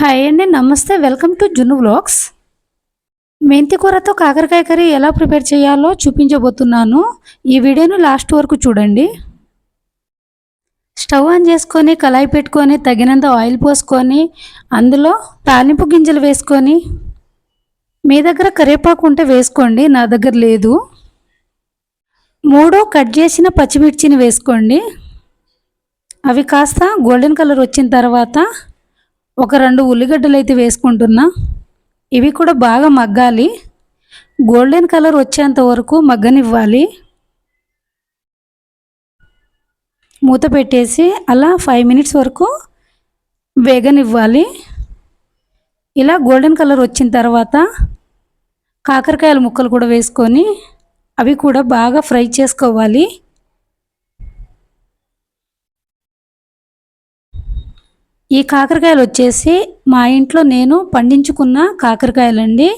Hi అండి నమస్తే. Welcome to Junnu vlogs. మెంతి కూరతో కాకరకాయ కర్రీ ఎలా ప్రిపేర్ చేయాలో చూపించబోతున్నాను. ఈ వీడియోను లాస్ట్ వరకు చూడండి. స్టవ్ ఆన్ చేసుకొని కళాయి పెట్టుకొని తగినంత ఆయిల్ పోసుకొని అందులో తాలింపు గింజలు వేసుకొని మీ దగ్గర కరివేపాకు ఉంటే వేసుకోండి నా దగ్గర లేదు. మూడో కట్ చేసిన పచ్చిమిర్చిని వేసుకోండి. అవి కాస్త గోల్డెన్ కలర్ వచ్చిన తర్వాత ఒక రెండు ఉల్లిగడ్డలు అయితే వేసుకుంటున్నా. ఇవి కూడా బాగా మగ్గాలి. గోల్డెన్ కలర్ వచ్చేంత వరకు మగ్గనివ్వాలి. మూత పెట్టేసి అలా ఫైవ్ మినిట్స్ వరకు వేగనివ్వాలి. ఇలా గోల్డెన్ కలర్ వచ్చిన తర్వాత కాకరకాయల ముక్కలు కూడా వేసుకొని అవి కూడా బాగా ఫ్రై చేసుకోవాలి. ఈ కాకరకాయలు వచ్చేసి మా ఇంట్లో నేను పండించుకున్న కాకరకాయలండి.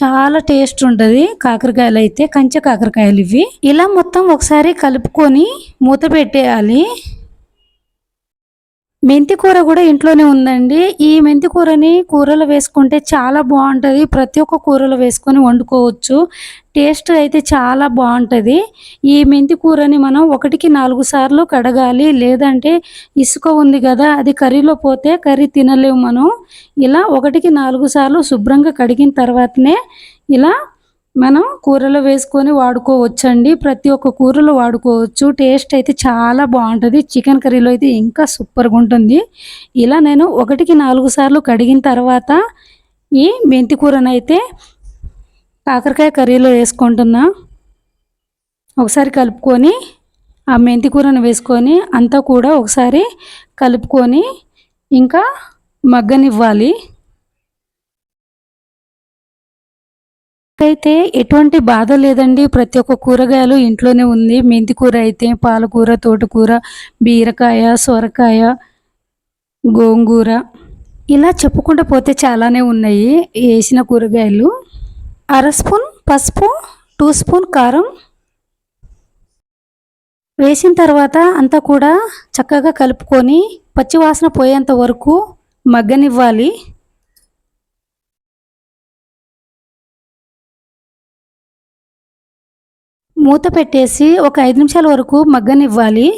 చాలా టేస్ట్ ఉంటుంది కాకరకాయలు అయితే కంచె కాకరకాయలు ఇవి. ఇలా మొత్తం ఒకసారి కలుపుకొని మూత పెట్టేయాలి. మెంతి కూర కూడా ఇంట్లోనే ఉందండి. ఈ మెంతి కూరని కూరలో వేసుకుంటే చాలా బాగుంటుంది. ప్రతి ఒక్క కూరలో వేసుకొని వండుకోవచ్చు. టేస్ట్ అయితే చాలా బాగుంటుంది. ఈ మెంతి కూరని మనం ఒకటికి నాలుగు సార్లు కడగాలి. లేదంటే ఇసుక ఉంది కదా అది కర్రీలో పోతే కర్రీ తినలేము మనం. ఇలా ఒకటికి నాలుగు సార్లు శుభ్రంగా కడిగిన తర్వాతనే ఇలా మనం కూరలో వేసుకొని వాడుకోవచ్చండి. ప్రతి ఒక్క కూరలో వాడుకోవచ్చు. టేస్ట్ అయితే చాలా బాగుంటుంది. చికెన్ కర్రీలో అయితే ఇంకా సూపర్గా ఉంటుంది. ఇలా నేను ఒకటికి నాలుగు సార్లు కడిగిన తర్వాత ఈ మెంతి కూరనైతే కాకరకాయ కర్రీలో వేసుకుంటున్నా. ఒకసారి కలుపుకొని ఆ మెంతి కూరను వేసుకొని అంతా కూడా ఒకసారి కలుపుకొని ఇంకా మగ్గనివ్వాలి. అయితే ఎటువంటి బాధ లేదండి. ప్రతి ఒక్క కూరగాయలు ఇంట్లోనే ఉంది. మెంతి కూర అయితే పాలకూర తోటకూర బీరకాయ సొరకాయ గోంగూర ఇలా చెప్పుకుంటూ పోతే చాలానే ఉన్నాయి. వేసిన కూరగాయలు అర స్పూన్ పసుపు టూ స్పూన్ కారం. వేసిన తర్వాత అంతా కూడా చక్కగా కలుపుకొని పచ్చివాసన పోయేంత వరకు మగ్గనివ్వాలి. మూత పెట్టేసి ఒక ఐదు నిమిషాల వరకు మగ్గనివ్వాలి.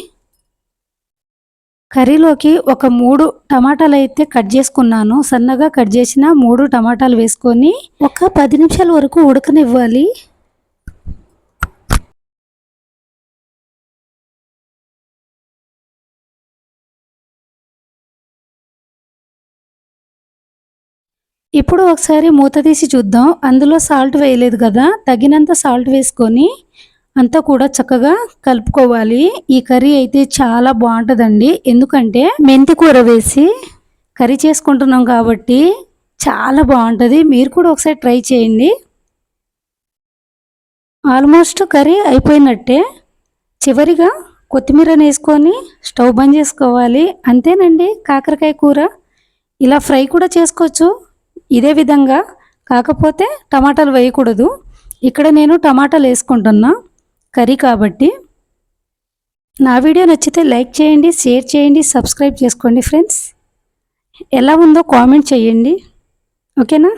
కర్రీలోకి ఒక మూడు టమాటాలు అయితే కట్ చేసుకున్నాను. సన్నగా కట్ చేసిన మూడు టమాటాలు వేసుకొని ఒక పది నిమిషాల వరకు ఉడకనివ్వాలి. ఇప్పుడు ఒకసారి మూత తీసి చూద్దాం. అందులో సాల్ట్ వేయలేదు కదా. తగినంత సాల్ట్ వేసుకొని అంతా కూడా చక్కగా కలుపుకోవాలి. ఈ కర్రీ అయితే చాలా బాగుంటుందండి. ఎందుకంటే మెంతి కూర వేసి కర్రీ చేసుకుంటున్నాం కాబట్టి చాలా బాగుంటుంది. మీరు కూడా ఒకసారి ట్రై చేయండి. ఆల్మోస్ట్ కర్రీ అయిపోయినట్టే. చివరిగా కొత్తిమీరని వేసుకొని స్టవ్ బంద్ చేసుకోవాలి. అంతేనండి కాకరకాయ కూర. ఇలా ఫ్రై కూడా చేసుకోవచ్చు. ఇదే విధంగా. కాకపోతే టమాటాలు వేయకూడదు. ఇక్కడ నేను టమాటాలు వేసుకుంటున్నా. కర్రీ కాబట్టి. నా వీడియో నచ్చితే లైక్ చేయండి షేర్ చేయండి సబ్స్క్రైబ్ చేసుకోండి ఫ్రెండ్స్. ఎలా ఉందో కామెంట్ చేయండి. ఓకేనా?